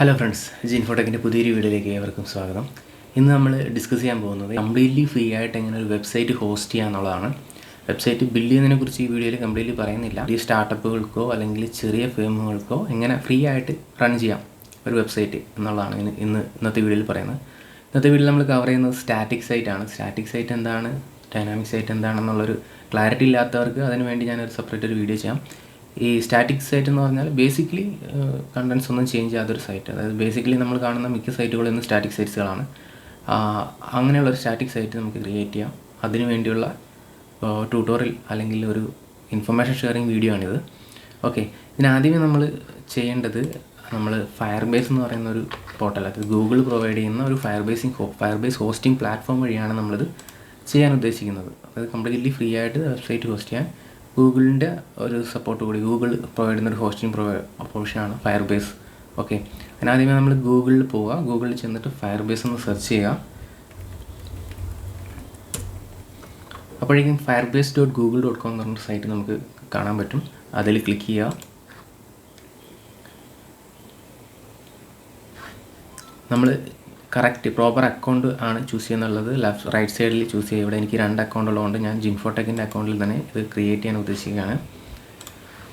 Hello friends gene ഫോട്ടോക്കിന്റെ പുതിയൊരു വീഡിയോയിലേക്ക് ഏവർക്കും സ്വാഗതം. ഇന്ന് നമ്മൾ ഡിസ്കസ് ചെയ്യാൻ പോകുന്നത് കംപ്ലീറ്റ്ലി ഫ്രീ ആയിട്ട് എങ്ങനെ ഒരു വെബ്സൈറ്റ് ഹോസ്റ്റ് ചെയ്യുക എന്നുള്ളതാണ്. വെബ്സൈറ്റ് ബിൽഡ് ചെയ്യുന്നതിനെ കുറിച്ച് ഈ വീഡിയോയിൽ കംപ്ലീറ്റ്ലി പറയുന്നില്ല. ഈ സ്റ്റാർട്ടപ്പുകൾക്കോ അല്ലെങ്കിൽ ചെറിയ ഫേമുകൾക്കോ എങ്ങനെ ഫ്രീ ആയിട്ട് റൺ ചെയ്യാം ഒരു വെബ്സൈറ്റ് എന്നുള്ളതാണ് ഇന്ന് ഇന്ന് ഇന്നത്തെ വീഡിയോയിൽ പറയുന്നത്. ഇന്നത്തെ വീഡിയോയിൽ നമ്മൾ കവർ ചെയ്യുന്നത് സ്റ്റാറ്റിക് സൈറ്റ് ആണ്. സ്റ്റാറ്റിക് സൈറ്റ് എന്താണ്? ഡൈനാമിക് സൈറ്റ് എന്താണെന്നുള്ളൊരു ക്ലാരിറ്റി ഇല്ലാത്തവർക്ക് അതിനുവേണ്ടി ഞാനൊരു സെപ്പറേറ്റ് ഒരു വീഡിയോ ചെയ്യാം. ഈ സ്റ്റാറ്റിക് സൈറ്റ് എന്ന് പറഞ്ഞാൽ ബേസിക്കലി കണ്ടൻസ് ഒന്നും ചേഞ്ച് ചെയ്യാത്തൊരു സൈറ്റ് അതായത് ബേസിക്കലി നമ്മൾ കാണുന്ന മിക്ക സൈറ്റുകളും ഇന്ന് സ്റ്റാറ്റിക് സൈറ്റ്സുകളാണ് അങ്ങനെയുള്ള ഒരു സ്റ്റാറ്റിക് സൈറ്റ് നമുക്ക് ക്രിയേറ്റ് ചെയ്യാം. അതിനു വേണ്ടിയുള്ള ട്യൂട്ടോറിയൽ അല്ലെങ്കിൽ ഒരു ഇൻഫർമേഷൻ ഷെയറിങ് വീഡിയോ ആണിത്. ഓക്കെ ഇതിനാദ്യമേ നമ്മൾ ചെയ്യേണ്ടത് നമ്മൾ ഫയർ ബേസ് എന്ന് പറയുന്ന ഒരു പോർട്ടൽ അതായത് ഗൂഗിൾ പ്രൊവൈഡ് ചെയ്യുന്ന ഒരു fire basing Firebase hosting platform വഴിയാണ് നമ്മളിത് ചെയ്യാൻ ഉദ്ദേശിക്കുന്നത്. അതായത് കംപ്ലീറ്റ്ലി ഫ്രീ ആയിട്ട് വെബ്സൈറ്റ് ഹോസ്റ്റ് ചെയ്യാൻ ഗൂഗിളിന്റെ ഒരു സപ്പോർട്ട് കൂടി ഗൂഗിൾ പ്രൊവൈഡ് ചെയ്യുന്ന ഒരു ഹോസ്റ്റിംഗ് പ്രൊവൈ പ്രൊവിഷനാണ് ഫയർ ബേസ് ഓക്കെ അതിനാദ്യമേ നമ്മൾ ഗൂഗിളിൽ പോവുക ഗൂഗിളിൽ ചെന്നിട്ട് ഫയർ ബേസ് ഒന്ന് സെർച്ച് ചെയ്യുക അപ്പോഴേക്കും Firebase dot Google dot com എന്ന് പറഞ്ഞ സൈറ്റ് നമുക്ക് കാണാൻ പറ്റും. അതിൽ ക്ലിക്ക് ചെയ്യുക നമ്മൾ കറക്റ്റ് പ്രോപ്പർ അക്കൗണ്ട് ആണ് ചൂസ് ചെയ്യുന്നുള്ളത്. ലെഫ്റ്റ് റൈറ്റ് സൈഡിൽ ചൂസ് ചെയ്യുക. ഇവിടെ എനിക്ക് രണ്ട് അക്കൗണ്ട് ഉള്ളതുകൊണ്ട് ഞാൻ ജിൻഫോടെക്കിന്റെ അക്കൗണ്ടിൽ തന്നെ ഇത് ക്രിയേറ്റ് ചെയ്യാൻ ഉദ്ദേശിക്കുകയാണ്.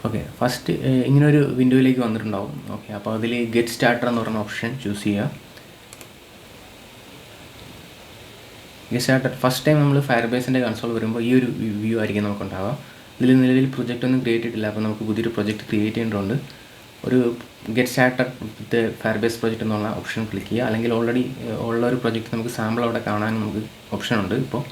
ഓക്കെ ഫസ്റ്റ് ഇങ്ങനെ ഒരു വിൻഡോയിലേക്ക് വന്നിട്ടുണ്ടാവും. ഓക്കെ അപ്പോൾ അതിൽ ഗെറ്റ് സ്റ്റാർട്ടർ എന്ന് പറയുന്ന ഓപ്ഷൻ ചൂസ് ചെയ്യുക. ഗെറ്റ് സ്റ്റാർട്ടർ ഫസ്റ്റ് ടൈം നമ്മൾ ഫയർ ബേസിന്റെ കൺസോൾ വരുമ്പോൾ ഈ ഒരു വ്യൂ ആയിരിക്കും നമുക്ക് ഉണ്ടാവുക ഇതിൽ നിലവിൽ പ്രൊജക്റ്റ് ഒന്നും ക്രിയേറ്റ് ചെയ്തിട്ടില്ല. അപ്പോൾ നമുക്ക് പുതിയൊരു പ്രൊജക്റ്റ് ക്രിയേറ്റ് ചെയ്യേണ്ടതുണ്ട്. ഒരു get started with Firebase project എന്നുള്ള ഓപ്ഷൻ ക്ലിക്ക് ചെയ്യുക. അല്ലെങ്കിൽ ഓൾറെഡി ഉള്ള ഒരു പ്രൊജക്റ്റ് നമുക്ക് സാമ്പിൾ അവിടെ കാണാൻ നമുക്ക് ഓപ്ഷൻ ഉണ്ട് ഇപ്പോൾ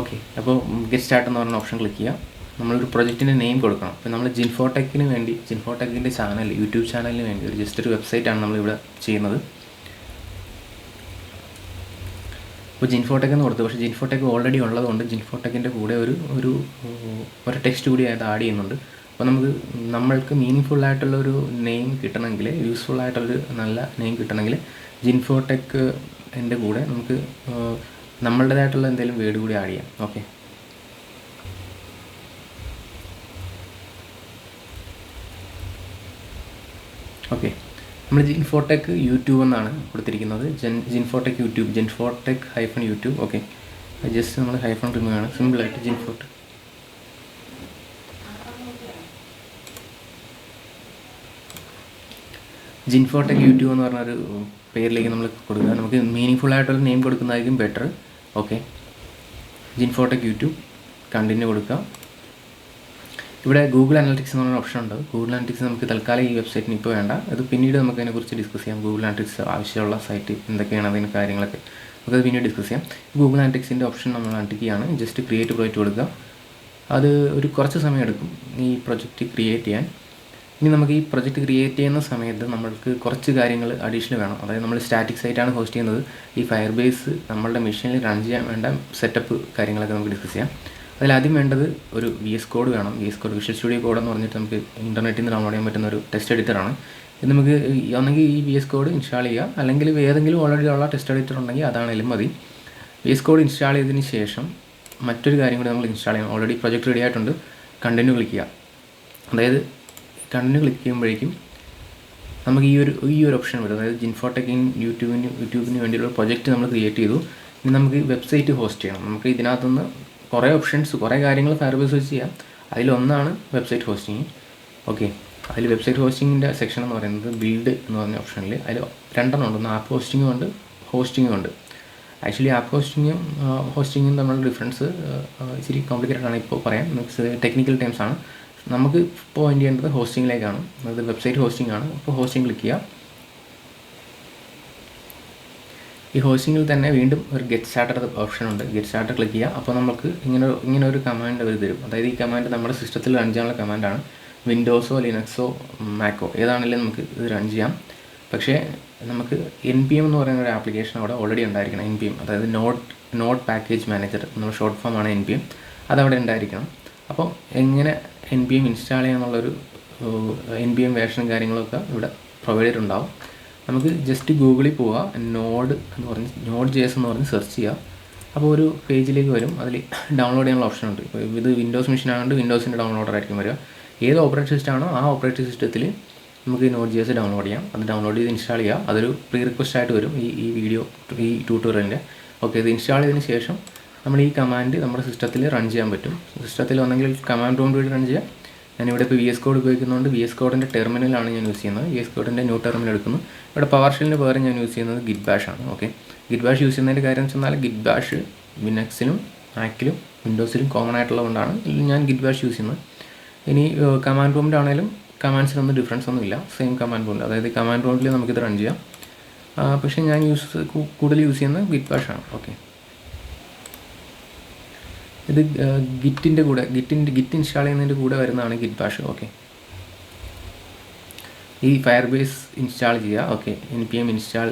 ഓക്കെ അപ്പോൾ ഗെറ്റ് സ്റ്റാർട്ട് എന്ന് പറഞ്ഞ ഓപ്ഷൻ ക്ലിക്ക് ചെയ്യുക. നമ്മളൊരു പ്രൊജക്റ്റിന്റെ നെയിം കൊടുക്കണം. അപ്പോൾ നമ്മൾ ജിൻഫോടെക്കിന് വേണ്ടി ജിൻഫോടെക്കിന്റെ ചാനൽ യൂട്യൂബ് ചാനലിന് വേണ്ടി ഒരു ജസ്റ്റ് ഒരു വെബ്സൈറ്റാണ് നമ്മളിവിടെ ചെയ്യുന്നത്. ഇപ്പോൾ ജിൻഫോടെക് എന്ന് കൊടുത്തു. പക്ഷേ ജിൻഫോടെക് ഓൾറെഡി ഉള്ളതുകൊണ്ട് ജിൻഫോടെക്കിന്റെ കൂടെ ഒരു ഒരു ഒരു ടെക്സ്റ്റ് കൂടി അത് ആഡ് ചെയ്യുന്നുണ്ട്. അപ്പോൾ നമുക്ക് നമ്മൾക്ക് മീനിങ് ആയിട്ടുള്ള ഒരു നെയിം കിട്ടണമെങ്കിൽ യൂസ്ഫുൾ ആയിട്ടുള്ളൊരു നല്ല നെയിം കിട്ടണമെങ്കിൽ ജിൻഫോടെക് എന്റെ കൂടെ നമുക്ക് നമ്മളുടേതായിട്ടുള്ള എന്തെങ്കിലും വേർഡ് കൂടി ആഡ് ചെയ്യാം. ഓക്കെ ഓക്കെ നമ്മൾ ജിൻഫോടെക് യൂട്യൂബ് എന്നാണ് കൊടുത്തിരിക്കുന്നത്. ജെൻ ജിൻഫോടെക് YouTube ജിൻഫോടെക് hyphen YouTube okay just നമ്മൾ ഹൈഫൺ റിമൂവ് ആണ് സിമ്പിളായിട്ട് ജിൻഫോടെക് ജിൻഫോടെക് യൂട്യൂബ് എന്ന് പറഞ്ഞൊരു പേരിലേക്ക് നമ്മൾ കൊടുക്കുക. നമുക്ക് മീനിങ് ആയിട്ടുള്ള നെയിം കൊടുക്കുന്നതായിരിക്കും ബെറ്റർ ഓക്കെ ജിൻഫോടെക് യൂട്യൂബ് കണ്ടിന്യൂ കൊടുക്കുക. ഇവിടെ ഗൂഗിൾ അനലിറ്റിക്സ് എന്ന് പറഞ്ഞ ഓപ്ഷൻ ഉണ്ട്. ഗൂഗിൾ അനലിറ്റിക്സ് നമുക്ക് തൽക്കാലം ഈ വെബ്സൈറ്റിന് ഇപ്പോൾ വേണ്ട. അത് പിന്നീട് നമുക്ക് അതിനെക്കുറിച്ച് ഡിസ്കസ് ചെയ്യാം. ഗൂഗിൾ അനലിറ്റിക്സ് ആവശ്യമുള്ള സൈറ്റ് എന്തൊക്കെയാണ് അതിന്റെ കാര്യങ്ങളൊക്കെ. നമുക്കത് പിന്നീട് ഡിസ്കസ് ചെയ്യാം. ഗൂഗിൾ അനലിറ്റിക്സിന്റെ ഓപ്ഷൻ നമ്മൾ അനലിറ്റിക്കുകയാണ് ജസ്റ്റ് ക്രിയേറ്റ് പ്രോജക്റ്റ് കൊടുക്കുക. അത് ഒരു കുറച്ച് സമയം എടുക്കും ഈ പ്രൊജക്റ്റ് ക്രിയേറ്റ് ചെയ്യാൻ. ഇനി നമുക്ക് ഈ പ്രൊജക്റ്റ് ക്രിയേറ്റ് ചെയ്യുന്ന സമയത്ത് നമ്മൾക്ക് കുറച്ച് കാര്യങ്ങൾ അഡീഷണൽ വേണം. അതായത് നമ്മൾ സ്റ്റാറ്റിക് സൈറ്റാണ് ഹോസ്റ്റ് ചെയ്യുന്നത്. ഈ ഫയർ ബേസ് നമ്മളുടെ മെഷീനിൽ റൺ ചെയ്യാൻ വേണ്ട സെറ്റപ്പ് കാര്യങ്ങളൊക്കെ നമുക്ക് ഡിസ്കസ് ചെയ്യാം. അതിൽ ആദ്യം വേണ്ടത് ഒരു വി എസ് കോഡ് വേണം. V S Code Visual Studio Code എന്ന് പറഞ്ഞിട്ട് നമുക്ക് ഇന്റർനെറ്റിൽ നിന്ന് ഡൗൺലോഡ് ചെയ്യാൻ പറ്റുന്ന ഒരു ടെസ്റ്റ് എഡിറ്ററാണ് ഇത് നമുക്ക് ഒന്നെങ്കിൽ ഈ വി എസ് കോഡ് ഇൻസ്റ്റാൾ ചെയ്യുക അല്ലെങ്കിൽ ഏതെങ്കിലും ഓൾറെഡി ഉള്ള ടെസ്റ്റ് എഡിറ്റർ ഉണ്ടെങ്കിൽ അതാണെങ്കിലും മതി. വി എസ് കോഡ് ഇൻസ്റ്റാൾ ചെയ്തതിന് ശേഷം മറ്റൊരു കാര്യം കൂടി നമ്മൾ ഇൻസ്റ്റാൾ ചെയ്യണം. ഓൾറെഡി പ്രൊജക്റ്റ് റെഡി ആയിട്ടുണ്ട്. കണ്ടിന്യൂ ക്ലിക്ക് ചെയ്യുക അതായത് കണ്ടിന്യൂ ക്ലിക്ക് ചെയ്യുമ്പോഴേക്കും നമുക്ക് ഈ ഒരു ഈ ഒരു ഓപ്ഷൻ വരും. അതായത് ജിൻഫോടെക്കിൻ യൂട്യൂബിന് യൂട്യൂബിന് വേണ്ടിയുള്ള പ്രൊജക്റ്റ് നമ്മൾ ക്രിയേറ്റ് ചെയ്തു. ഇനി നമുക്ക് വെബ്സൈറ്റ് ഹോസ്റ്റ് ചെയ്യണം. നമുക്ക് ഇതിനകത്തുനിന്ന് കുറേ ഓപ്ഷൻസ് കുറേ കാര്യങ്ങൾ ഫയർബേസ് വെച്ച് ചെയ്യാം. അതിലൊന്നാണ് വെബ്സൈറ്റ് ഹോസ്റ്റിംഗ് ഓക്കെ അതിൽ വെബ്സൈറ്റ് ഹോസ്റ്റിങ്ങിന്റെ സെക്ഷൻ എന്ന് പറയുന്നത് ബിൽഡ് എന്ന് പറഞ്ഞ ഓപ്ഷനിൽ അതിൽ രണ്ടെണ്ണം ഉണ്ട്. ഒന്ന് ആപ്പ് ഹോസ്റ്റിങ്ങും ഉണ്ട് ഹോസ്റ്റിങ്ങും ഉണ്ട്. ആക്ച്വലി ആപ്പ് ഹോസ്റ്റിങ്ങും ഹോസ്റ്റിങ്ങും തമ്മിലുള്ള ഡിഫറൻസ് ഇച്ചിരി കോംപ്ലിക്കേറ്റഡ് ആണ് ഇപ്പോൾ പറയാം ടെക്നിക്കൽ ടൈംസ് ആണ്. നമുക്ക് പോയിന്റ് ചെയ്യേണ്ടത് ഹോസ്റ്റിങ്ങിലേക്കാണ് അതായത് വെബ്സൈറ്റ് ഹോസ്റ്റിംഗ് ആണ്. അപ്പോൾ ഹോസ്റ്റിംഗ് ക്ലിക്ക് ചെയ്യുക ഈ ഹോസ്റ്റിങ്ങിൽ തന്നെ വീണ്ടും ഒരു ഗെറ്റ് സ്റ്റാർട്ടർ ഓപ്ഷൻ ഉണ്ട്. ഗെറ്റ് സ്റ്റാർട്ടർ ക്ലിക്ക് ചെയ്യുക അപ്പോൾ നമുക്ക് ഇങ്ങനെ ഇങ്ങനെ ഒരു കമാൻഡ് അവർ തരും. അതായത് ഈ കമാൻഡ് നമ്മുടെ സിസ്റ്റത്തിൽ റൺ ചെയ്യാനുള്ള കമാൻഡാണ് വിൻഡോസോ ലിനക്സോ മാക്കോ ഏതാണെങ്കിലും നമുക്ക് ഇത് റൺ ചെയ്യാം. പക്ഷേ നമുക്ക് എൻ പി എം എന്ന് പറയുന്ന ഒരു ആപ്ലിക്കേഷൻ അവിടെ ഓൾറെഡി ഉണ്ടായിരിക്കണം. എൻ പി എം അതായത് നോട്ട് നോട്ട് പാക്കേജ് മാനേജർ നമ്മുടെ ഷോർട്ട് ഫോം ആണ് എൻ പി എം അതവിടെ ഉണ്ടായിരിക്കണം. അപ്പോൾ എങ്ങനെ എൻ ബി എം ഇൻസ്റ്റാൾ ചെയ്യാനുള്ളൊരു എൻ ബി എം വേർഷനും കാര്യങ്ങളൊക്കെ ഇവിടെ പ്രൊവൈഡ് ചെയ്തിട്ടുണ്ടാവും. നമുക്ക് ജസ്റ്റ് ഗൂഗിളിൽ പോവുക നോഡ് എന്ന് പറഞ്ഞ് നോഡ് ജെ എസ് എന്ന് പറഞ്ഞ് സെർച്ച് ചെയ്യുക അപ്പോൾ ഒരു പേജിലേക്ക് വരും അതിൽ ഡൗൺലോഡ് ചെയ്യാനുള്ള ഓപ്ഷൻ ഉണ്ട്. ഇപ്പോൾ ഇത് വിൻഡോസ് മെഷീൻ ആയതുകൊണ്ട് വിൻഡോസിന്റെ ഡൗൺലോഡർ ആയിരിക്കും വരിക. ഏത് ഓപ്പറേറ്റിംഗ് സിസ്റ്റം ആണോ ആ ഓപ്പറേറ്റിംഗ് സിസ്റ്റത്തിൽ നമുക്ക് ഈ നോട്ട് ജി എസ് ഡൗൺലോഡ് ചെയ്യാം. അത് ഡൗൺലോഡ് ചെയ്ത് ഇൻസ്റ്റാൾ ചെയ്യുക അതൊരു പ്രീ റിക്വസ്റ്റ് ആയിട്ട് വരും ഈ ഈ വീഡിയോ ഈ ട്യൂട്ടോറിയലിന്റെ ഓക്കെ ഇത് ഇൻസ്റ്റാൾ ചെയ്തതിന് ശേഷം നമ്മൾ ഈ കമാൻഡ് നമ്മുടെ സിസ്റ്റത്തിൽ റൺ ചെയ്യാൻ പറ്റും. സിസ്റ്റത്തിൽ വന്നെങ്കിൽ കമാൻഡ് റൂം വഴി റൺ ചെയ്യാം. ഞാനിവിടെ ഇപ്പോൾ വി എസ് കോഡ് ഉപയോഗിക്കുന്നതുകൊണ്ട് വി എസ് കോഡിന്റെ ടെർമിനലാണ് ഞാൻ യൂസ് ചെയ്യുന്നത്. വി എസ് കോഡിന്റെ ന്യൂ ടെർമിനൽ എടുക്കുന്നു. ഇവിടെ പവർ ഷെല്ലിന് പകരം ഞാൻ യൂസ് ചെയ്യുന്നത് ഗിറ്റ് ബാഷ് ആണ്. ഓക്കെ ഗിറ്റ് ബാഷ് യൂസ് ചെയ്യുന്നതിന്റെ കാര്യം എന്ന് വെച്ചാൽ ഗിറ്റ് ബാഷ് വിനക്സിലും മാക്കിലും വിൻഡോസിലും കോമൺ ആയിട്ടുള്ളതുകൊണ്ടാണ് ഞാൻ ഗിറ്റ് ബാഷ് യൂസ് ചെയ്യുന്നത്. ഇനി കമാൻഡ് റൂമിന്റെ ആണെങ്കിലും കമാൻഡ്സിനൊന്നും ഡിഫറൻസ് ഒന്നുമില്ല. സെയിം കമാൻഡ് റൂമിൽ അതായത് കമാൻഡ് റൂമിൽ നമുക്കിത് റൺ ചെയ്യാം. പക്ഷേ ഞാൻ യൂസ് കൂടുതൽ യൂസ് ചെയ്യുന്നത് ഗിറ്റ് ബാഷ് ആണ്. ഓക്കെ ഇത് ഗിറ്റിന്റെ കൂടെ ഗിറ്റിന്റെ ഗിറ്റ് ഇൻസ്റ്റാൾ ചെയ്യുന്നതിന്റെ കൂടെ വരുന്നതാണ് ഗിറ്റ് ഭാഷ ഓക്കെ ഈ ഫയർ ബേസ് ഇൻസ്റ്റാൾ ചെയ്യുക okay N P M install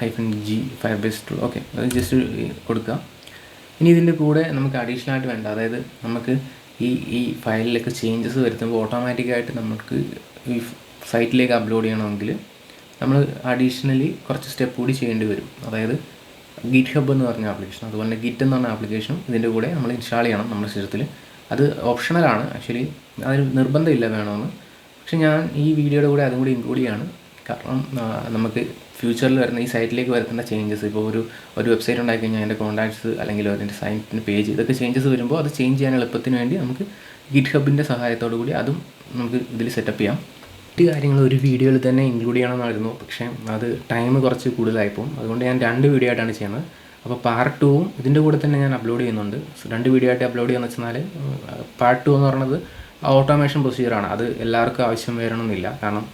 hyphen G Firebase to okay അത് ജസ്റ്റ് കൊടുക്കുക. ഇനി ഇതിന്റെ കൂടെ നമുക്ക് അഡീഷണൽ ആയിട്ട് വേണ്ട അതായത് നമുക്ക് ഈ ഈ ഫയലിലേക്ക് ചേഞ്ചസ് വരുത്തുമ്പോൾ ഓട്ടോമാറ്റിക്കായിട്ട് നമുക്ക് ഈ സൈറ്റിലേക്ക് അപ്ലോഡ് ചെയ്യണമെങ്കിൽ നമ്മൾ അഡീഷണലി കുറച്ച് സ്റ്റെപ്പ് കൂടി ചെയ്യേണ്ടി വരും. അതായത് ഗിറ്റ് ഹബ് എന്ന് പറഞ്ഞ ആപ്ലിക്കേഷൻ അതുപോലെ ഗിറ്റ് എന്ന് പറഞ്ഞ ആപ്ലിക്കേഷനും ഇതിന്റെ കൂടെ നമ്മൾ ഇൻസ്റ്റാൾ ചെയ്യണം നമ്മുടെ സിസ്റ്റത്തിൽ. അത് ഓപ്ഷണലാണ് ആക്ച്വലി അതിന് നിർബന്ധമില്ല വേണമെന്ന്. പക്ഷേ ഞാൻ ഈ വീഡിയോയുടെ കൂടെ അതും കൂടി ഇൻക്ലൂഡ് ചെയ്യാണ്. കാരണം നമുക്ക് ഫ്യൂച്ചറിൽ വരുന്ന ഈ സൈറ്റിലേക്ക് വരുന്ന ചേഞ്ചസ് ഇപ്പോൾ ഒരു ഒരു വെബ്സൈറ്റ് ഉണ്ടാക്കി കഴിഞ്ഞാൽ അതിന്റെ കോൺടാക്ട്സ് അല്ലെങ്കിൽ അതിന്റെ സൈറ്റിന്റെ പേജ് ഇതൊക്കെ ചേഞ്ചസ് വരുമ്പോൾ അത് ചേഞ്ച് ചെയ്യാൻ എളുപ്പത്തിന് വേണ്ടി നമുക്ക് ഗിറ്റ് ഹബിന്റെ സഹായത്തോടു കൂടി അതും നമുക്ക് ഇതിൽ സെറ്റപ്പ് ചെയ്യാം. മറ്റ് കാര്യങ്ങൾ ഒരു വീഡിയോയിൽ തന്നെ ഇൻക്ലൂഡ് ചെയ്യണമെന്നായിരുന്നു. പക്ഷേ അത് ടൈം കുറച്ച് കൂടുതലായിപ്പോൾ അതുകൊണ്ട് ഞാൻ രണ്ട് വീഡിയോ ആയിട്ടാണ് ചെയ്യുന്നത്. അപ്പോൾ പാർട്ട് ടൂവും ഇതിന്റെ കൂടെ തന്നെ ഞാൻ അപ്ലോഡ് ചെയ്യുന്നുണ്ട്. രണ്ട് വീഡിയോ ആയിട്ട് അപ്ലോഡ് ചെയ്യാന്ന് വെച്ചാൽ പാർട്ട് ടു എന്ന് പറയുന്നത് ഓട്ടോമേഷൻ പ്രൊസീജിയറാണ് അത് എല്ലാവർക്കും ആവശ്യം വരണമെന്നില്ല. കാരണം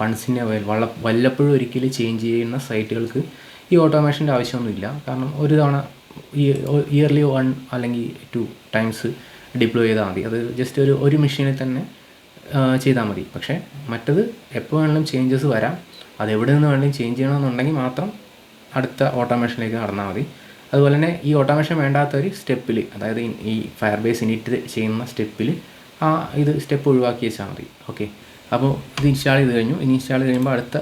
വൺസിന്റെ വള്ള വല്ലപ്പോഴും ഒരിക്കലും ചേഞ്ച് ചെയ്യുന്ന സൈറ്റുകൾക്ക് ഈ ഓട്ടോമേഷന്റെ ആവശ്യമൊന്നുമില്ല. കാരണം ഒരു തവണ ഇയർലി വൺ അല്ലെങ്കിൽ ടു ടൈംസ് ഡിപ്ലോയ് ചെയ്താൽ മതി. അത് ജസ്റ്റ് ഒരു ഒരു മെഷീനിൽ തന്നെ ചെയ്താൽ മതി. പക്ഷേ മറ്റത് എപ്പോൾ വേണമെങ്കിലും ചേഞ്ചസ് വരാം. അത് എവിടെ നിന്ന് വേണമെങ്കിലും ചേഞ്ച് ചെയ്യണമെന്നുണ്ടെങ്കിൽ മാത്രം അടുത്ത ഓട്ടോമേഷനിലേക്ക് നടന്നാൽ മതി. അതുപോലെ തന്നെ ഈ ഓട്ടോമേഷൻ വേണ്ടാത്ത ഒരു സ്റ്റെപ്പിൽ അതായത് ഈ- ഫയർ ബേസ് ഇനിറ്റ് ചെയ്യുന്ന സ്റ്റെപ്പിൽ ആ ഇത് സ്റ്റെപ്പ് ഒഴിവാക്കി വെച്ചാൽ മതി. ഓക്കെ അപ്പോൾ ഇത് ഇൻസ്റ്റാൾ ചെയ്ത് കഴിഞ്ഞു. ഇനി ഇൻസ്റ്റാൾ കഴിയുമ്പോൾ അടുത്ത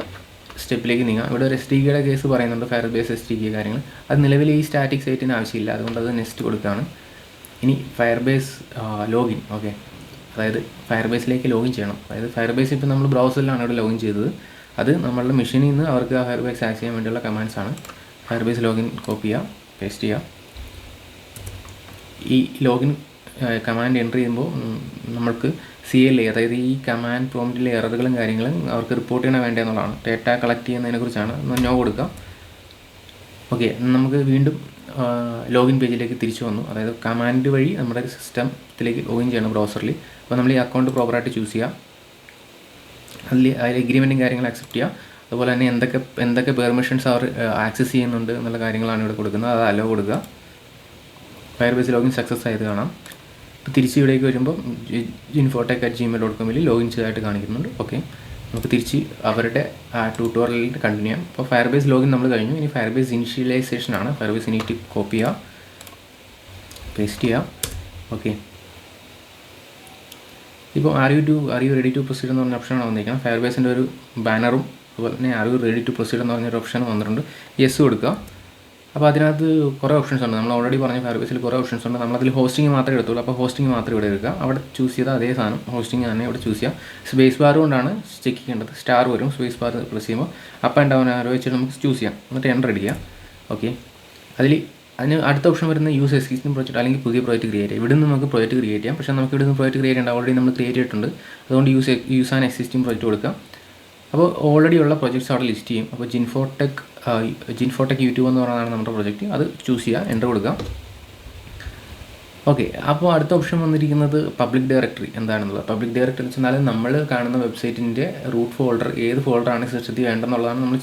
സ്റ്റെപ്പിലേക്ക് നീങ്ങാം. ഇവിടെ ഒരു എസ് ടി കെയുടെ കേസ് പറയുന്നുണ്ട് Firebase S T K കാര്യങ്ങൾ. അത് നിലവിൽ ഈ സ്റ്റാറ്റിക് സൈറ്റിന് ആവശ്യമില്ല. അതുകൊണ്ട് അത് നെക്സ്റ്റ് കൊടുക്കുകയാണ്. ഇനി ഫയർ ബേസ് ലോഗിൻ ഓക്കെ അതായത് ഫയർബേസിലേക്ക് ലോഗിൻ ചെയ്യണം. അതായത് ഫയർബേസ് ഇപ്പോൾ നമ്മൾ ബ്രൗസറിലാണ് ഇവിടെ ലോഗിൻ ചെയ്തത്. അത് നമ്മളുടെ മെഷീനിൽ നിന്ന് അവർക്ക് ആ ഫയർബേസ് ആക്സ് ചെയ്യാൻ വേണ്ടിയുള്ള കമാൻഡ്സ് ആണ് ഫയർബേസ് ലോഗിൻ കോപ്പി ചെയ്യുക പേസ്റ്റ് ചെയ്യുക. ഈ ലോഗിൻ കമാൻഡ് എന്റർ ചെയ്യുമ്പോൾ നമ്മൾക്ക് സി എൽ എ അതായത് ഈ കമാൻഡ് പ്രോംപ്റ്റിലെ എററുകളും കാര്യങ്ങളും അവർക്ക് റിപ്പോർട്ട് ചെയ്യണ വേണ്ടതെന്നുള്ളതാണ് ഡേറ്റ കളക്ട് ചെയ്യുന്നതിനെ കുറിച്ചാണ് നോ കൊടുക്കാം ഓക്കെ നമുക്ക് വീണ്ടും ലോഗിൻ പേജിലേക്ക് തിരിച്ചു വന്നു. അതായത് കമാൻഡ് വഴി നമ്മുടെ സിസ്റ്റത്തിലേക്ക് ലോഗിൻ ചെയ്യണം ബ്രൗസറിൽ അപ്പോൾ നമ്മൾ ഈ അക്കൗണ്ട് പ്രോപ്പറായിട്ട് ചൂസ് ചെയ്യുക അതിൽ അതിൽ എഗ്രിമെന്റും കാര്യങ്ങൾ അക്സെപ്റ്റ് ചെയ്യുക അതുപോലെ തന്നെ എന്തൊക്കെ എന്തൊക്കെ പെർമിഷൻസ് അവർ ആക്സസ് ചെയ്യുന്നുണ്ട് എന്നുള്ള കാര്യങ്ങളാണ് ഇവിടെ കൊടുക്കുന്നത്. അത് അലോ കൊടുക്കുക. ഫയർബേസ് ലോഗിൻ സക്സസ് ആയത് കാണാം. തിരിച്ച് ഇവിടേക്ക് വരുമ്പോൾ ഇൻഫോടെക് അറ്റ് ജിമെയിൽ ഡോട്ട് കോമിൽ ലോഗിൻ ചെയ്തതായിട്ട് കാണിക്കുന്നുണ്ട്. ഓക്കെ നമുക്ക് തിരിച്ച് അവരുടെ ട്യൂട്ടോറിയലിൽ കണ്ടിന്യൂ ചെയ്യാം. അപ്പോൾ ഫയർബേസ് ലോഗിൻ നമ്മൾ കഴിഞ്ഞു. ഇനി ഫയർബേസ് ഇനിഷ്യലൈസേഷൻ ആണ്. ഫയർ ബേസ് ഇനിറ്റ് കോപ്പി ചെയ്യുക. പേസ്റ്റ് ചെയ്യുക. ഓക്കെ ഇപ്പോൾ are you to are you ready to proceed എന്ന് പറഞ്ഞ ഓപ്ഷനാണ് വന്നിരിക്കുന്നത്. ഫയർ ബേസിന്റെ ഒരു ബാനറും അതുപോലെ തന്നെ are you ready to proceed എന്ന് പറഞ്ഞൊരു ഓപ്ഷൻ വന്നിട്ടുണ്ട്. യെസ് കൊടുക്കുക. അപ്പോൾ അതിനകത്ത് കുറേ ഓപ്ഷൻസ് ഉണ്ട്. നമ്മൾ ഓൾറെഡി പറഞ്ഞ ഫയർ ബേസിൽ കുറേ ഓപ്ഷൻസ് ഉണ്ട്. നമ്മളതിൽ ഹോസ്റ്റിംഗ് മാത്രമേ എടുത്തുള്ളൂ. അപ്പോൾ ഹോസ്റ്റിംഗ് മാത്രം ഇവിടെ എടുക്കുക. അവിടെ ചൂസ് ചെയ്ത അതേ സാധനം. ഹോസ്റ്റിംഗ് തന്നെ ഇവിടെ ചൂസ് ചെയ്യാം സ്പേസ് ബാർ കൊണ്ടാണ് ചെക്ക് ചെയ്യേണ്ടത്. സ്റ്റാർ വരും. സ്പേസ് ബാർ പ്രസ് ചെയ്യുമ്പോൾ അപ്പ് ആൻഡ് ഡൗൺ ആരോ വെച്ചിട്ട് നമുക്ക് ചൂസ് ചെയ്യാം. എന്നിട്ട് എന്റർ അടിക്കുക. ഓക്കെ അതിൽ അതിന് അടുത്ത ഓപ്ഷൻ വരുന്ന യൂസ് എക്സിസ്റ്റിംഗ് പ്രോജക്റ്റ് അല്ലെങ്കിൽ പുതിയ പ്രോജക്റ്റ് ക്രിയേറ്റ് ചെയ്യാം ഇവിടെ നിന്ന് നമുക്ക് പ്രോജക്റ്റ് ക്രിയേറ്റ് ചെയ്യാം. പക്ഷേ നമുക്ക് ഇവിടെ നിന്ന് പ്രോജക്റ്റ് ക്രിയേറ്റ് ചെയ്യേണ്ട ഓൾറെഡി നമ്മൾ ക്രിയേറ്റ് ചെയ്തിട്ടുണ്ട്. അതുകൊണ്ട് use use an existing project കൊടുക്കാം. അപ്പോൾ ഓൾറെഡി ഉള്ള പ്രോജക്ട്സ് അവിടെ ലിസ്റ്റ് ചെയ്യും. അപ്പോൾ ജിൻഫോടെക് ജിൻഫോടെക് യൂട്യൂബ് എന്ന് പറയുന്നതാണ് നമ്മുടെ പ്രോജക്റ്റ് അത് ചൂസ് ചെയ്യുക എന്റർ കൊടുക്കാം. ഓക്കെ അപ്പോൾ അടുത്ത ഓപ്ഷൻ വന്നിരിക്കുന്നത് പബ്ലിക് ഡയറക്ടറി എന്താണെന്നുള്ളത്. പബ്ലിക് ഡയറക്ടറി എന്ന് വെച്ചാൽ നമ്മൾ കാണുന്ന വെബ്സൈറ്റിന്റെ റൂട്ട് ഫോൾഡർ ഏത് ഫോൾഡറാണ് സിസ്റ്റത്തിൽ വേണ്ടെന്നുള്ളതാണ് നമ്മൾ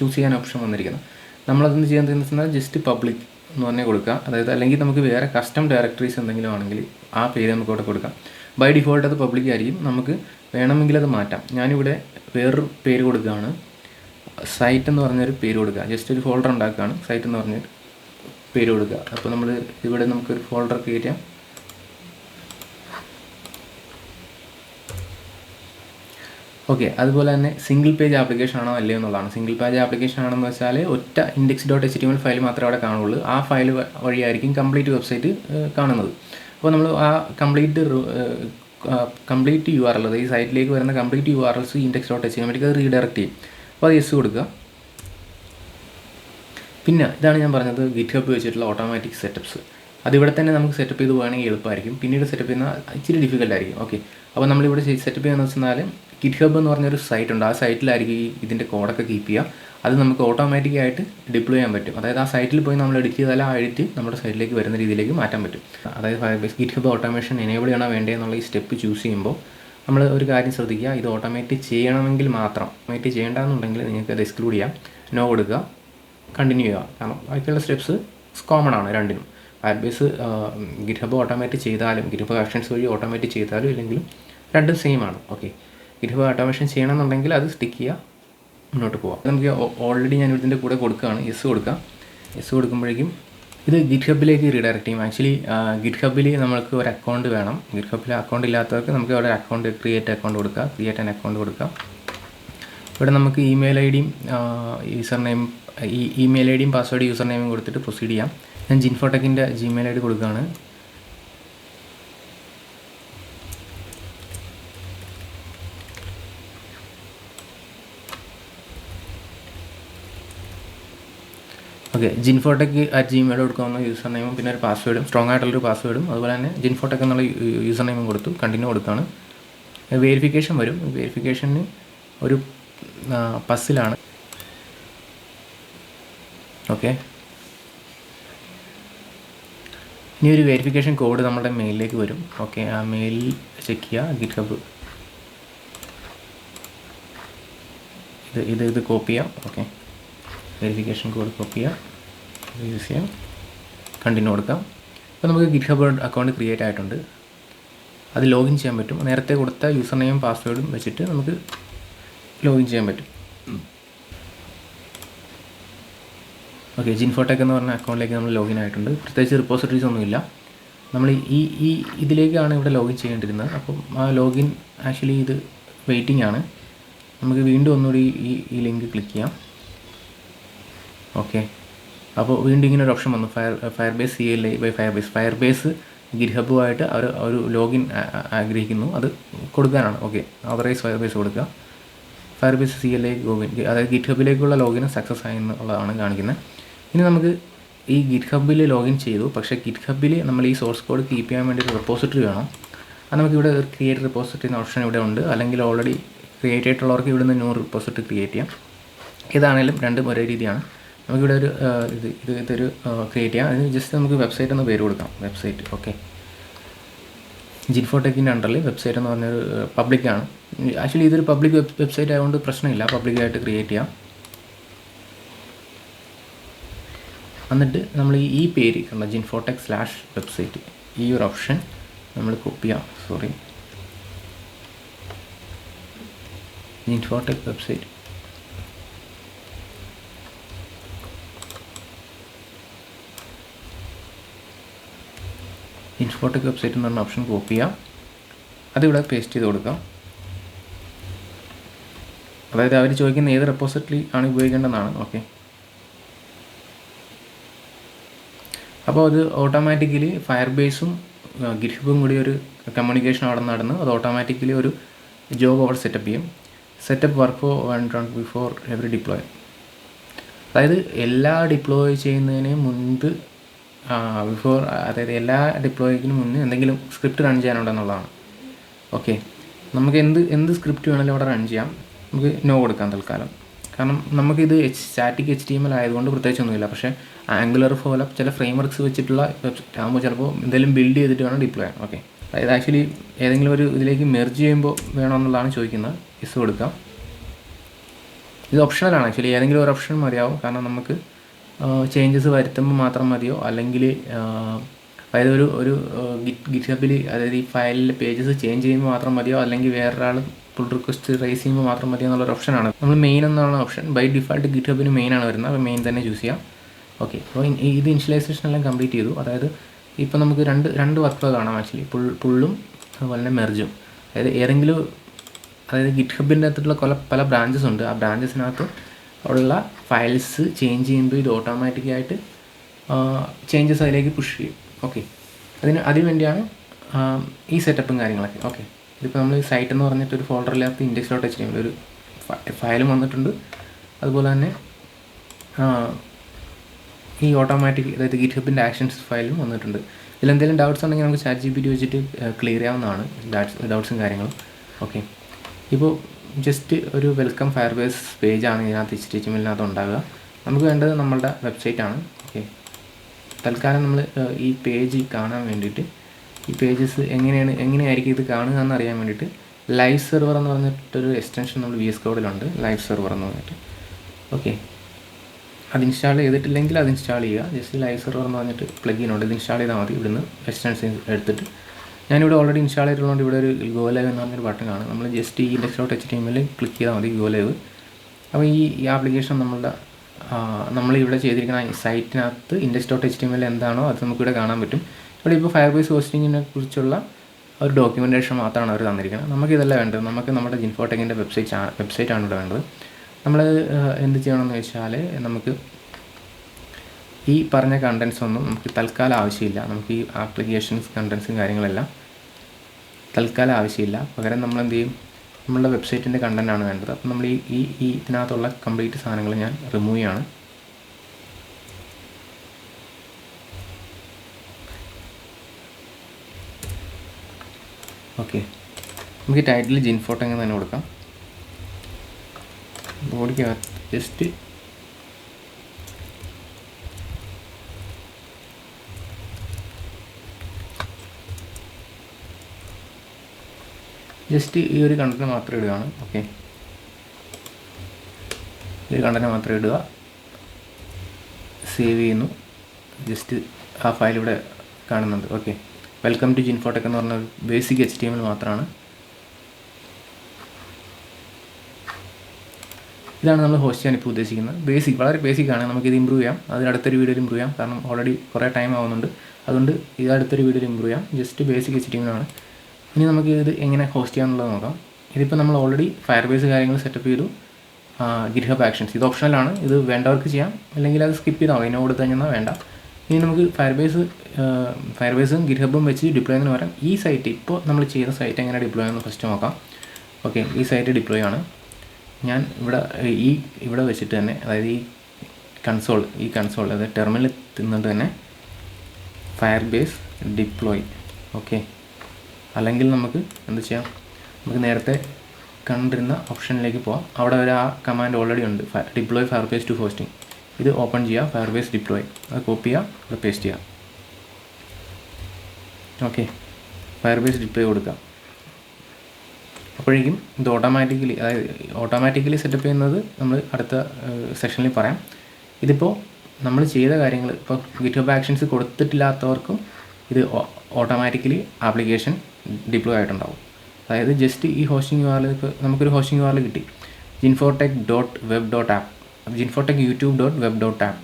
ചൂസ് ചെയ്യാൻ ഓപ്ഷൻ വന്നിരിക്കുന്നത്. നമ്മളതെന്ന് ചെയ്യാൻ വെച്ചാൽ ജസ്റ്റ് പബ്ലിക് എന്ന് പറഞ്ഞ് കൊടുക്കുക. അതായത് അല്ലെങ്കിൽ നമുക്ക് വേറെ കസ്റ്റം ഡയറക്ടറീസ് എന്തെങ്കിലും ആണെങ്കിൽ ആ പേര് നമുക്ക് അവിടെ കൊടുക്കാം. ബൈ ഡിഫോൾട്ട് അത് പബ്ലിക് ആയിരിക്കും. നമുക്ക് വേണമെങ്കിൽ അത് മാറ്റാം. ഞാനിവിടെ വേറൊരു പേര് കൊടുക്കുകയാണ്. സൈറ്റ് എന്ന് പറഞ്ഞൊരു പേര് കൊടുക്കുക. ജസ്റ്റ് ഒരു ഫോൾഡർ ഉണ്ടാക്കുകയാണ്. സൈറ്റ് എന്ന് പറഞ്ഞൊരു പേര് കൊടുക്കുക. അപ്പോൾ നമ്മൾ ഇവിടെ നമുക്കൊരു ഫോൾഡർ ക്രിയേറ്റ് ചെയ്യാം. ഓക്കെ അതുപോലെ തന്നെ സിംഗിൾ പേജ് ആപ്ലിക്കേഷൻ ആണോ അല്ലയോ എന്നുള്ളതാണ്. സിംഗിൾ പേജ് ആപ്ലിക്കേഷൻ ആണെന്ന് വെച്ചാൽ ഒറ്റ index dot H T M file മാത്രമേ അവിടെ കാണുള്ളൂ. ആ ഫയൽ വഴിയായിരിക്കും കംപ്ലീറ്റ് വെബ്സൈറ്റ് കാണുന്നത്. അപ്പോൾ നമ്മൾ ആ complete complete U R L അതായത് ഈ സൈറ്റിലേക്ക് വരുന്ന complete U R Ls index dot H വേണ്ടി അത് റീഡയറക്റ്റ് ചെയ്യും. അപ്പോൾ അത് യെസ് കൊടുക്കുക. പിന്നെ ഇതാണ് ഞാൻ പറഞ്ഞത് ഗിറ്റ് ഹബ് വെച്ചിട്ടുള്ള ഓട്ടോമാറ്റിക് സെറ്റപ്പ്സ് അതിവിടെ തന്നെ നമുക്ക് സെറ്റപ്പ് ചെയ്ത് പോകുകയാണെങ്കിൽ എളുപ്പമായിരിക്കും. പിന്നീട് സെറ്റപ്പ് ചെയ്യുന്ന ഇച്ചിരി ഡിഫിക്കൽട്ട് ആയിരിക്കും. ഓക്കെ അപ്പോൾ നമ്മളിവിടെ സെറ്റപ്പ് ചെയ്യുന്നത് വെച്ചാൽ ഗിറ്റ് ഹബ് എന്ന് പറഞ്ഞൊരു സൈറ്റ് ഉണ്ട്. ആ സൈറ്റിലായിരിക്കും ഈ ഇതിന്റെ കോഡൊക്കെ കീപ്പ് ചെയ്യുക. അത് നമുക്ക് ഓട്ടോമാറ്റിക്കായിട്ട് ഡിപ്ലോയ് ചെയ്യാൻ പറ്റും. അതായത് ആ സൈറ്റിൽ പോയി നമ്മൾ എഡിറ്റ് ചെയ്താൽ ആ എഡിറ്റ് നമ്മുടെ സൈറ്റിലേക്ക് വരുന്ന രീതിയിലേക്ക് മാറ്റാൻ പറ്റും. അതായത് Firebase GitHub automation enable ചെയ്യണോ വേണ്ടതെന്നുള്ള ഈ സ്റ്റെപ്പ് ചൂസ് ചെയ്യുമ്പോൾ നമ്മൾ ഒരു കാര്യം ശ്രദ്ധിക്കുക. ഇത് ഓട്ടോമാറ്റിക് ചെയ്യണമെങ്കിൽ മാത്രം. ഓട്ടോമാറ്റിക് ചെയ്യേണ്ടതെന്നുണ്ടെങ്കിൽ നിങ്ങൾക്ക് അത് എക്സ്ക്ലൂഡ് ചെയ്യാം. നോ കൊടുക്കുക. കണ്ടിന്യൂ ചെയ്യുക. കാരണം ബാക്കിയുള്ള സ്റ്റെപ്സ് കോമൺ ആണ് രണ്ടിനും. ഫയർബേസ് ഗിറ്റ് ഹബ് ഓട്ടോമാറ്റിക് ചെയ്താലും ഗിറ്റ് ഹബ് ആക്ഷൻസ് വഴി ഓട്ടോമാറ്റിക് ചെയ്താലും ഇല്ലെങ്കിലും രണ്ടും സെയിം ആണ്. ഓക്കെ ഹബ് ഓട്ടോമേഷൻ ചെയ്യണമെന്നുണ്ടെങ്കിൽ അത് സ്റ്റിക്ക് ചെയ്യുക മുന്നോട്ട് പോവാം. നമുക്ക് ഓൾറെഡി ഞാൻ ഇതിന്റെ കൂടെ കൊടുക്കുകയാണ്. എസ് കൊടുക്കാം. എസ് കൊടുക്കുമ്പോഴേക്കും ഇത് ഗിറ്റ് ഹബിലേക്ക് റീഡയറക്റ്റ് ചെയ്യും. ആക്ച്വലി ഗിറ്റ് ഹബിൽ നമ്മൾക്ക് ഒരു അക്കൗണ്ട് വേണം. ഗിറ്റ് ഹബിൽ അക്കൗണ്ട് ഇല്ലാത്തവർക്ക് നമുക്ക് അവിടെ അക്കൗണ്ട് ക്രിയേറ്റ് അക്കൗണ്ട് കൊടുക്കുക ക്രിയേറ്റ് ആൻ അക്കൗണ്ട് കൊടുക്കുക ഇവിടെ നമുക്ക് ഇമെയിൽ ഐ ഡിയും യൂസർ നെയിം ഇമെയിൽ ഐ ഡിയും പാസ്വേഡ് യൂസർ നെയിമും കൊടുത്തിട്ട് പ്രൊസീഡ് ചെയ്യാം. ഞാൻ ജിൻഫോടെക്കിന്റെ ജിമെയിൽ ഐ ഡി കൊടുക്കുകയാണ്. ഓക്കെ ജിൻഫോടെക് അറ്റ് ജിമെയിൽ കൊടുക്കാവുന്ന യൂസർ നെയിമും പിന്നെ ഒരു പാസ്വേഡും സ്ട്രോങ് ആയിട്ടുള്ളൊരു പാസ്വേഡും അതുപോലെ തന്നെ ജിൻഫോടെക് എന്നുള്ള യൂസർ നെയിമും കൊടുത്തു കണ്ടിന്യൂ കൊടുക്കുകയാണ് വെരിഫിക്കേഷൻ വരും. വെരിഫിക്കേഷന് ഒരു പസ്സിലാണ് ഓക്കെ ഇനി ഒരു വെരിഫിക്കേഷൻ കോഡ് നമ്മുടെ മെയിലിലേക്ക് വരും. ഓക്കെ ആ മെയിൽ ചെക്ക് ചെയ്യുക ഗിറ്റ് ഹബ് ഇത് ഇത് ഇത് കോപ്പി ചെയ്യാം. ഓക്കെ വെരിഫിക്കേഷൻ കോഡ് കോപ്പി ചെയ്യാം. യൂസ് ചെയ്യാം കണ്ടിന്യൂ കൊടുക്കാം. അപ്പോൾ നമുക്ക് ഗിറ്റ് ഹബ് അക്കൗണ്ട് ക്രിയേറ്റ് ആയിട്ടുണ്ട്. അത് ലോഗിൻ ചെയ്യാൻ പറ്റും. നേരത്തെ കൊടുത്ത യൂസർ നെയിം പാസ്വേഡും വെച്ചിട്ട് നമുക്ക് ലോഗിൻ ചെയ്യാൻ പറ്റും. ഓക്കെ ജിൻഫോടെക് എന്ന് പറഞ്ഞ അക്കൗണ്ടിലേക്ക് നമ്മൾ ലോഗിൻ ആയിട്ടുണ്ട്. പ്രത്യേകിച്ച് റിപ്പോസിറ്ററീസ് ഒന്നുമില്ല. നമ്മൾ ഈ ഈ ഇതിലേക്കാണ് ഇവിടെ ലോഗിൻ ചെയ്യേണ്ടിരുന്നത്. അപ്പം ആ ലോഗിൻ ആക്ച്വലി ഇത് വെയിറ്റിംഗ് ആണ്. നമുക്ക് വീണ്ടും ഒന്നുകൂടി ഈ ഈ ലിങ്ക് ക്ലിക്ക് ചെയ്യാം. ഓക്കെ അപ്പോൾ വീണ്ടും ഇങ്ങനെ ഒരു ഓപ്ഷൻ വന്നു. Fire Firebase C L I by Firebase Firebase ഗിർഹബുമായിട്ട് അവർ ഒരു ലോഗിൻ ആഗ്രഹിക്കുന്നു. അത് കൊടുക്കാനാണ്. ഓക്കെ അവറേസ് ഫയർ ബേസ് കൊടുക്കുക. Firebase C L I ഗോവിൻ അതായത് ഗിറ്റ്ഹബിലേക്കുള്ള ലോഗിൻ സക്സസ് ആയി എന്നുള്ളതാണ് കാണിക്കുന്നത്. ഇനി നമുക്ക് ഈ ഗിറ്റ് ഹബിൽ ലോഗിൻ ചെയ്തു. പക്ഷേ ഗിറ്റ് ഹബിൽ നമ്മൾ ഈ സോഴ്സ് കോഡ് കീപ്പ് ചെയ്യാൻ വേണ്ടി ഒരു റിപ്പോസിറ്ററി വേണം. അത് നമുക്ക് ഇവിടെ ക്രിയേറ്റ് റിപ്പോസിറ്ററി എന്ന ഓപ്ഷൻ ഇവിടെ ഉണ്ട്. അല്ലെങ്കിൽ ഓൾറെഡി ക്രിയേറ്റ് ആയിട്ടുള്ളവർക്ക് ഇവിടുന്ന് ന്യൂ റിപ്പോസിറ്ററി ക്രിയേറ്റ് ചെയ്യാം. ഇതാണെങ്കിലും രണ്ടും ഒരേ രീതിയാണ്. നമുക്കിവിടെ ഒരു ഇത് ഇത് ഇതൊരു ക്രിയേറ്റ് ചെയ്യാം. അതിന് ജസ്റ്റ് നമുക്ക് വെബ്സൈറ്റ് എന്ന് പേര് കൊടുക്കാം. വെബ്സൈറ്റ് ഓക്കെ ജിൻഫോടെക്കിന്റെ അണ്ടറിൽ വെബ്സൈറ്റ് എന്ന് പറഞ്ഞൊരു പബ്ലിക്കാണ് ആക്ച്വലി ഇതൊരു പബ്ലിക് വെബ് വെബ്സൈറ്റ് ആയതുകൊണ്ട് പ്രശ്നമില്ല. പബ്ലിക്കായിട്ട് ക്രിയേറ്റ് ചെയ്യാം. എന്നിട്ട് നമ്മൾ ഈ പേര് കണ്ട? ജിൻഫോടെക് സ്ലാഷ് വെബ്സൈറ്റ് ഈ ഒരു ഓപ്ഷൻ നമ്മൾ കോപ്പി ചെയ്യാം. Sorry Ginfotech website Infotech website എന്ന് പറഞ്ഞ ഓപ്ഷൻ കോപ്പി ചെയ്യാം. അതിവിടെ പേസ്റ്റ് ചെയ്ത് കൊടുക്കാം. അതായത് അവർ ചോദിക്കുന്ന ഏത് റെപ്പോസിറ്ററി ആണ് ഉപയോഗിക്കേണ്ടതെന്നാണ്. ഓക്കെ അപ്പോൾ അത് ഓട്ടോമാറ്റിക്കലി ഫയർ ബേസും ഗിർഹിബും കൂടി ഒരു കമ്മ്യൂണിക്കേഷൻ അവിടെ നടന്ന് അത് ഓട്ടോമാറ്റിക്കലി ഒരു ജോബ് അവിടെ സെറ്റപ്പ് ചെയ്യും. Setup work for one run before every deploy അതായത് എല്ലാ ഡിപ്ലോയ് ചെയ്യുന്നതിന് മുൻപ് ബിഫോർ അതായത് എല്ലാ ഡിപ്ലോയ്ക്കിന് മുന്നേ എന്തെങ്കിലും സ്ക്രിപ്റ്റ് റൺ ചെയ്യാനുണ്ടെന്നുള്ളതാണ്. ഓക്കെ നമുക്ക് എന്ത് എന്ത് സ്ക്രിപ്റ്റ് വേണമെങ്കിലും അവിടെ റൺ ചെയ്യാം. നമുക്ക് നോ കൊടുക്കാം തൽക്കാലം. കാരണം നമുക്കിത് H static H T M L ആയതുകൊണ്ട് പ്രത്യേകിച്ചൊന്നുമില്ല. പക്ഷേ ആംഗുലർ പോലെ ചില ഫ്രെയിം വർക്ക്സ് വെച്ചിട്ടുള്ള വെബ്സൈറ്റ് ആകുമ്പോൾ ചിലപ്പോൾ എന്തെങ്കിലും ബിൽഡ് ചെയ്തിട്ട് വേണം ഡിപ്ലോയ് ചെയ്യാൻ. ഓക്കെ അതായത് ആക്ച്വലി ഏതെങ്കിലും ഒരു ഇതിലേക്ക് മെർജ് ചെയ്യുമ്പോൾ വേണമെന്നുള്ളതാണ് ചോദിക്കുന്നത്. ഇസ് കൊടുക്കാം. ഇത് ഓപ്ഷണലാണ് ആക്ച്വലി ഏതെങ്കിലും ഒരു ഓപ്ഷൻ മതിയാവും. കാരണം നമുക്ക് ചേഞ്ചസ് വരുത്തുമ്പോൾ മാത്രം മതിയോ? അല്ലെങ്കിൽ അതായത് ഒരു ഒരു ഗിറ്റ് ഗിറ്റ് ഹബിൽ അതായത് ഈ ഫയലിലെ പേജസ് ചേഞ്ച് ചെയ്യുമ്പോൾ മാത്രം മതിയോ? അല്ലെങ്കിൽ വേറൊരാൾ പുൾ റിക്വസ്റ്റ് റൈസ് ചെയ്യുമ്പോൾ മാത്രം മതിയോ എന്നുള്ള ഓപ്ഷനാണ് നമ്മൾ മെയിൻ എന്നാണ് ഓപ്ഷൻ ബൈ ഡിഫാൾട്ട് ഗിറ്റ് ഹബിന് മെയിൻ ആണ് വരുന്നത്. അപ്പോൾ മെയിൻ തന്നെ ചൂസ് ചെയ്യാം. ഓക്കെ അപ്പോൾ ഇത് ഇനിഷ്യലൈസേഷൻ എല്ലാം കംപ്ലീറ്റ് ചെയ്തു. അതായത് ഇപ്പോൾ നമുക്ക് രണ്ട് രണ്ട് വർക്ക് കാണാം ആക്ച്വലി പുൾ പുള്ളും അതുപോലെ തന്നെ മെർജും അതായത് ഏതെങ്കിലും അതായത് ഗിറ്റ് ഹബിന്റെ അകത്തുള്ള പല പല ബ്രാഞ്ചസ് ഉണ്ട്. ആ ബ്രാഞ്ചസിനകത്ത് ഉള്ള ഫയൽസ് ചേഞ്ച് ചെയ്യുമ്പോൾ ഇത് ഓട്ടോമാറ്റിക്കായിട്ട് ചേഞ്ചസ് അതിലേക്ക് പുഷ് ചെയ്യും. ഓക്കെ അതിന് അതിന് വേണ്ടിയാണ് ഈ സെറ്റപ്പും കാര്യങ്ങളൊക്കെ. ഓക്കെ ഇതിപ്പോൾ നമ്മൾ സൈറ്റ് എന്ന് പറഞ്ഞിട്ട് ഒരു ഫോൾഡറിനകത്ത് ഇൻഡെക്സ് ഡോട്ട് എച്ച് ഒരു ഫയലും വന്നിട്ടുണ്ട്. അതുപോലെ തന്നെ ഈ ഓട്ടോമാറ്റിക് അതായത് ഗിറ്റ് ഹബിന്റെ ആക്ഷൻസ് ഫയലും വന്നിട്ടുണ്ട്. ഇതിലെന്തെങ്കിലും ഡൗട്ട്സ് ഉണ്ടെങ്കിൽ നമുക്ക് ചാറ്റ് ജി പി ടി വെച്ചിട്ട് ക്ലിയർ ചെയ്യാവുന്നതാണ്. ഡൗട്ട്സും കാര്യങ്ങളും. ഓക്കെ ഇപ്പോൾ ജസ്റ്റ് ഒരു വെൽക്കം ഫയർബേസ് പേജാണ് ഇതിനകത്ത് എച്ച് ടി എച്ച് എമ്മിനകത്ത് ഉണ്ടാകുക നമുക്ക് വേണ്ടത് നമ്മളുടെ വെബ്സൈറ്റാണ് ഓക്കെ തൽക്കാലം നമ്മൾ ഈ പേജ് കാണാൻ വേണ്ടിയിട്ട് ഈ പേജസ് എങ്ങനെയാണ് എങ്ങനെയായിരിക്കും ഇത് കാണുക എന്ന് അറിയാൻ വേണ്ടിയിട്ട് ലൈവ് സെർവർ എന്ന് പറഞ്ഞിട്ടൊരു എക്സ്റ്റൻഷൻ നമ്മൾ വി എസ് കോഡിലുണ്ട് ലൈവ് സെർവർ എന്ന് പറഞ്ഞിട്ട്. ഓക്കെ അത് ഇൻസ്റ്റാൾ ചെയ്തിട്ടില്ലെങ്കിൽ അത് ഇൻസ്റ്റാൾ ചെയ്യുക. ജസ്റ്റ് ലൈവ് സെർവർ എന്ന് പറഞ്ഞിട്ട് പ്ലഗിൻ ഉണ്ട്. ഇത് ഇൻസ്റ്റാൾ ചെയ്താൽ മതി. ഇവിടുന്ന് എക്സ്റ്റൻഷൻ എടുത്തിട്ട് ഞാനിവിടെ ഓൾറെഡി ഇൻസ്റ്റാൾ ചെയ്തിട്ടുള്ളതുകൊണ്ട് ഇവിടെ ഒരു ഗോ ലൈവ് എന്ന് പറഞ്ഞൊരു ബട്ടൺ കാണും. നമ്മൾ ജസ്റ്റ് ഈ ഇൻഡെക്സ് ഡോട്ട് എച്ച് ടി എമ്മിൽ ക്ലിക്ക് ചെയ്താൽ മതി ഗോ ലൈവ് അപ്പോൾ ഈ ഈ ആപ്ലിക്കേഷൻ നമ്മളുടെ നമ്മളിവിടെ ചെയ്തിരിക്കുന്ന സൈറ്റിനകത്ത് ഇൻഡെക്സ് ഡോട്ട് എച്ച് ടി എമ്മിൽ എന്താണോ അത് നമുക്കിവിടെ കാണാൻ പറ്റും. ഇവിടെ ഇപ്പോൾ ഫയർ ബേസ് ഹോസ്റ്റിങ്ങിനെ കുറിച്ചുള്ള ഒരു ഡോക്യുമെന്റേഷൻ മാത്രമാണ് അവർ തന്നിരിക്കുന്നത്. നമുക്കിതല്ല വേണ്ടത്. നമുക്ക് നമ്മുടെ ജിൻഫോടെക്കിന്റെ വെബ്സൈറ്റ് വെബ്സൈറ്റാണ് ഇവിടെ വേണ്ടത്. നമ്മൾ എന്ത് ചെയ്യണമെന്ന് വെച്ചാൽ നമുക്ക് ഈ പറഞ്ഞ കണ്ടൻസ് ഒന്നും നമുക്ക് തൽക്കാലം ആവശ്യമില്ല. നമുക്ക് ഈ ആപ്ലിക്കേഷൻസ് കണ്ടൻസും കാര്യങ്ങളെല്ലാം തൽക്കാലം ആവശ്യമില്ല. പകരം നമ്മൾ എന്ത് ചെയ്യും? നമ്മളുടെ വെബ്സൈറ്റിന്റെ കണ്ടന്റാണ് വേണ്ടത്. അപ്പം നമ്മൾ ഈ ഈ ഈ ഇതിനകത്തുള്ള കംപ്ലീറ്റ് സാധനങ്ങൾ ഞാൻ റിമൂവ് ചെയ്യാണ്. ഓക്കെ നമുക്ക് ടൈറ്റിൽ ജിൻഫോട്ടോ എങ്ങനെ തന്നെ കൊടുക്കാം. ബോഡിക്ക് ജസ്റ്റ് ജസ്റ്റ് ഈ ഒരു കണ്ടന്റ് മാത്രം ഇടുകയാണ് ഓക്കെ ഈ ഒരു കണ്ടന്റ് മാത്രം ഇടുക. സേവ് ചെയ്യുന്നു. ജസ്റ്റ് ആ ഫയൽ ഇവിടെ കാണുന്നുണ്ട് ഓക്കെ വെൽക്കം ടു ജിൻഫോട്ടെക് എന്ന് പറഞ്ഞ ഒരു basic H T M L മാത്രമാണ് ഇതാണ് നമ്മൾ ഹോസ്റ്റ് ചെയ്യാൻ ഇപ്പോൾ ഉദ്ദേശിക്കുന്നത്. ബേസിക് വളരെ ബേസിക് ആണ്. നമുക്കിത് ഇമ്പ്രൂവ് ചെയ്യാം. അത് അടുത്തൊരു വീഡിയോയിൽ ഇമ്പ്രൂവ് ചെയ്യാം. കാരണം ഓൾറെഡി കുറേ ടൈം ആവുന്നുണ്ട്. അതുകൊണ്ട് ഇത് അടുത്തൊരു വീഡിയോയിൽ ഇമ്പ്രൂവ് ചെയ്യാം. ജസ്റ്റ് ബേസിക് എച്ച് ടി എമ്മിലാണ് ഇനി നമുക്ക് ഇത് എങ്ങനെ ഹോസ്റ്റ് ചെയ്യാനുള്ളത് നോക്കാം. ഇതിപ്പോൾ നമ്മൾ ഓൾറെഡി ഫയർബേസ് കാര്യങ്ങൾ സെറ്റപ്പ് ചെയ്തു. ഗിർഹബ് ആക്ഷൻസ് ഇത് ഓപ്ഷണലാണ് ഇത് വേണ്ടവർക്ക് ചെയ്യാം. അല്ലെങ്കിൽ അത് സ്കിപ്പ് ചെയ്താൽ മതി. കൊടുത്തു കഴിഞ്ഞാൽ വേണ്ട. ഇനി നമുക്ക് ഫയർബേസ് ഫയർബേസും ഗിർഹബും വെച്ച് ഡിപ്ലോയ് എന്ന് പറയാം ഈ സൈറ്റ് ഇപ്പോൾ നമ്മൾ ചെയ്ത സൈറ്റ് എങ്ങനെ ഡിപ്ലോയ് ചെയ്യുന്നത് ഫസ്റ്റ് നോക്കാം. ഓക്കെ ഈ സൈറ്റ് ഡിപ്ലോയ് ആണ്. ഞാൻ ഇവിടെ ഈ ഇവിടെ വെച്ചിട്ട് തന്നെ അതായത് ഈ കൺസോൾ ഈ കൺസോൾ അതായത് ടെർമിനൽ തിന്നിട്ട് തന്നെ ഫയർബേസ് ഡിപ്ലോയ് ഓക്കെ അല്ലെങ്കിൽ നമുക്ക് എന്ത് ചെയ്യാം? നമുക്ക് നേരത്തെ കണ്ടിരുന്ന ഓപ്ഷനിലേക്ക് പോവാം. അവിടെ ഒരു ആ കമാൻഡ് ഓൾറെഡി ഉണ്ട്. ഡിപ്ലോയ് ഫയർബേസ് ടു ഹോസ്റ്റിംഗ് ഇത് ഓപ്പൺ ചെയ്യുക ഫയർബേസ് ഡിപ്ലോയ് അത് കോപ്പി ചെയ്യുക ഇവിടെ പേസ്റ്റ് ചെയ്യുക ഓക്കെ ഫയർബേസ് ഡിപ്ലോയ് കൊടുക്കുക അപ്പോഴേക്കും ഇത് ഓട്ടോമാറ്റിക്കലി അതായത് ഓട്ടോമാറ്റിക്കലി സെറ്റപ്പ് ചെയ്യുന്നത് നമ്മൾ അടുത്ത സെഷനിൽ പറയാം. ഇതിപ്പോൾ നമ്മൾ ചെയ്ത കാര്യങ്ങൾ ഇപ്പോൾ ഗിറ്റ് ഹബ് ആക്ഷൻസ് കൊടുത്തിട്ടില്ലാത്തവർക്കും ഇത് ഓട്ടോമാറ്റിക്കലി ആപ്ലിക്കേഷൻ ഡിപ്ലോയ് ആയിട്ടുണ്ടാവും. അതായത് ജസ്റ്റ് ഈ ഹോസ്റ്റിംഗ് യു ഇപ്പോൾ നമുക്കൊരു ഹോസ്റ്റിംഗ് യു കിട്ടി. Ginfotech dot web dot app Ginfotech YouTube dot web dot app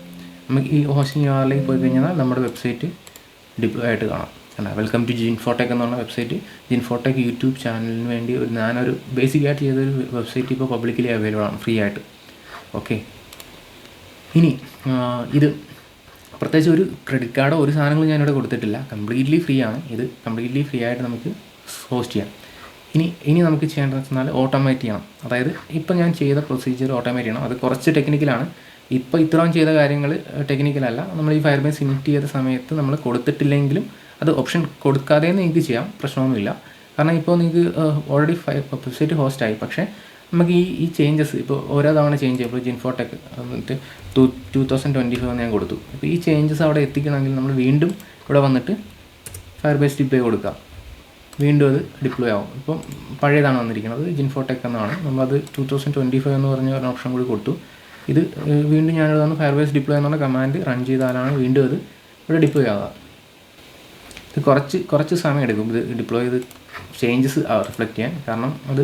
നമുക്ക് ഈ ഹോസ്റ്റിംഗ് യു പോയി കഴിഞ്ഞാൽ നമ്മുടെ വെബ്സൈറ്റ് ഡിപ്ലോയ് ആയിട്ട് കാണാം. അല്ല വെൽക്കം ടു ജിൻഫോടെക് എന്ന് പറഞ്ഞ വെബ്സൈറ്റ് ജിൻഫോടെക് യൂട്യൂബ് ചാനലിന് വേണ്ടി ഒരു ഞാനൊരു ബേസിക് ആയിട്ട് ചെയ്തൊരു വെബ്സൈറ്റ് ഇപ്പോൾ പബ്ലിക്കലി അവൈലബിൾ ആണ് ഫ്രീ ആയിട്ട്. ഓക്കെ ഇനി ഇത് പ്രത്യേകിച്ച് ഒരു ക്രെഡിറ്റ് കാർഡോ ഒരു സാധനങ്ങളും ഞാനിവിടെ കൊടുത്തിട്ടില്ല. കംപ്ലീറ്റ്ലി ഫ്രീ ആണ്. ഇത് കംപ്ലീറ്റ്ലി ഫ്രീ ആയിട്ട് നമുക്ക് ഹോസ്റ്റ് ചെയ്യാം. ഇനി ഇനി നമുക്ക് ചെയ്യേണ്ടതെന്ന് വെച്ചാൽ ഓട്ടോമാറ്റിക് ചെയ്യണം. അതായത് ഇപ്പം ഞാൻ ചെയ്ത പ്രൊസീജിയർ ഓട്ടോമാറ്റിക് ചെയ്യണം. അത് കുറച്ച് ടെക്നിക്കലാണ് ഇപ്പോൾ ഇത്രയും ചെയ്ത കാര്യങ്ങൾ ടെക്നിക്കലല്ല നമ്മൾ ഈ ഫയർ ബേസ് ഇനിറ്റ് ചെയ്ത സമയത്ത് നമ്മൾ കൊടുത്തിട്ടില്ലെങ്കിലും അത് ഓപ്ഷൻ കൊടുക്കാതെ നിങ്ങൾക്ക് ചെയ്യാം. പ്രശ്നമൊന്നുമില്ല. കാരണം ഇപ്പോൾ നിങ്ങൾക്ക് ഓൾറെഡി വെബ്സൈറ്റ് ഹോസ്റ്റായി പക്ഷേ നമുക്ക് ഈ ഈ ചേഞ്ചസ് ഇപ്പോൾ ഓരോ തവണ ചേഞ്ച് ചെയ്യും ഇപ്പോൾ ജിൻഫോടെക് എന്നിട്ട് two two thousand twenty five ഞാൻ കൊടുത്തു. അപ്പോൾ ഈ ചേഞ്ചസ് അവിടെ എത്തിക്കണമെങ്കിൽ നമ്മൾ വീണ്ടും ഇവിടെ വന്നിട്ട് ഫയർ ഫയർബേസ് ഡിപ്ലോയ് കൊടുക്കാം. വീണ്ടും അത് ഡിപ്ലോയ് ആവും. ഇപ്പം പഴയതാണ് വന്നിരിക്കുന്നത് ജിൻഫോടെക് എന്നാണ്. നമ്മളത് ടു തൗസൻഡ് ട്വന്റി ഫൈവ് എന്ന് പറഞ്ഞ ഒരു ഓപ്ഷൻ കൂടി കൊടുത്തു. ഇത് വീണ്ടും ഞാനിവിടെ വന്ന് ഫയർ ബേസ് ഡിപ്ലോയ് എന്നുള്ള കമാൻഡ് റൺ ചെയ്താലാണ് വീണ്ടും അത് ഇവിടെ ഡിപ്ലോയ് ആവുക. ഇത് കുറച്ച് കുറച്ച് സമയം എടുക്കും ഇത് ഡിപ്ലോയ് ചെയ്ത് ചേഞ്ചസ് റിഫ്ലക്റ്റ് ചെയ്യാൻ. കാരണം അത്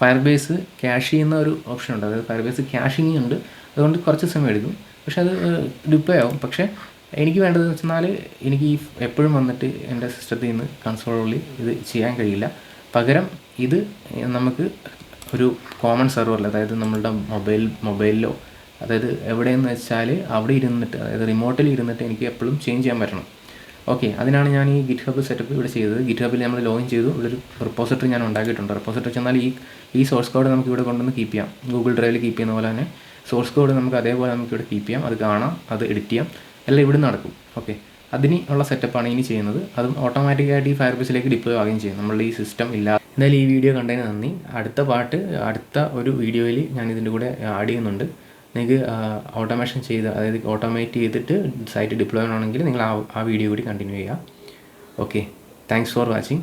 ഫയർബേസ് ക്യാഷ് ചെയ്യുന്ന ഒരു ഓപ്ഷൻ ഉണ്ട്. അതായത് ഫയർബേസ് ക്യാഷിങ് ഉണ്ട്. അതുകൊണ്ട് കുറച്ച് സമയം എടുക്കും. പക്ഷെ അത് ഡിപ്ലോയ് ആവും. പക്ഷേ എനിക്ക് വേണ്ടത് വെച്ചാൽ എനിക്ക് ഈ എപ്പോഴും വന്നിട്ട് എന്റെ സിസ്റ്റത്തിൽ നിന്ന് കൺസോളിൽ ഇത് ചെയ്യാൻ കഴിയില്ല. പകരം ഇത് നമുക്ക് ഒരു കോമൺ സെർവറിൽ അതായത് നമ്മളുടെ മൊബൈൽ മൊബൈലിലോ അതായത് എവിടെയെന്ന് വെച്ചാൽ അവിടെ ഇരുന്നിട്ട് അതായത് റിമോട്ടിൽ ഇരുന്നിട്ട് എനിക്ക് എപ്പോഴും ചേഞ്ച് ചെയ്യാൻ പറ്റണം. ഓക്കെ അതിനാണ് ഞാൻ ഈ ഗിറ്റ് ഹബ് സെറ്റപ്പ് ഇവിടെ ചെയ്തത്. ഗിറ്റ് ഹബിൽ നമ്മൾ ലോഗിൻ ചെയ്തു. ഇവിടെ ഒരു റിപ്പോസിറ്ററി ഞാൻ ഉണ്ടാക്കിയിട്ടുണ്ട്. റിപ്പോസിറ്ററി ചെന്നാൽ ഈ ഈ സോഴ്സ് കോഡ് നമുക്ക് ഇവിടെ കൊണ്ടുവന്ന് കീപ്പ് ചെയ്യാം. ഗൂഗിൾ ഡ്രൈവിൽ കീപ്പ് ചെയ്യുന്ന പോലെ തന്നെ സോഴ്സ് കോഡ് നമുക്ക് അതേപോലെ നമുക്ക് ഇവിടെ കീപ്പ് ചെയ്യാം. അത് കാണാം അത് എഡിറ്റ് ചെയ്യാം. എല്ലാം ഇവിടെ നടക്കും. ഓക്കെ അതിന് ഉള്ള സെറ്റപ്പാണ് ഇനി ചെയ്യുന്നത്. അതും ഓട്ടോമാറ്റിക്കായിട്ട് ഈ ഫയർബേസിലേക്ക് ഡിപ്ലോ ഡിപ്ലോയ് ആവുകയും ചെയ്യും. നമ്മളുടെ ഈ സിസ്റ്റം ഇല്ല എന്തായാലും ഈ വീഡിയോ കണ്ടതിന് നന്ദി. അടുത്ത പാട്ട് അടുത്ത ഒരു വീഡിയോയിൽ ഞാൻ ഇതിന്റെ കൂടെ ആഡ് ചെയ്യുന്നുണ്ട്. നിങ്ങൾക്ക് ഓട്ടോമേഷൻ ചെയ്ത് അതായത് ഓട്ടോമേറ്റ് ചെയ്തിട്ട് സൈറ്റ് ഡിപ്ലോയ് ആണെങ്കിൽ നിങ്ങൾ ആ വീഡിയോ കൂടി കണ്ടിന്യൂ ചെയ്യുക. Okay thanks for watching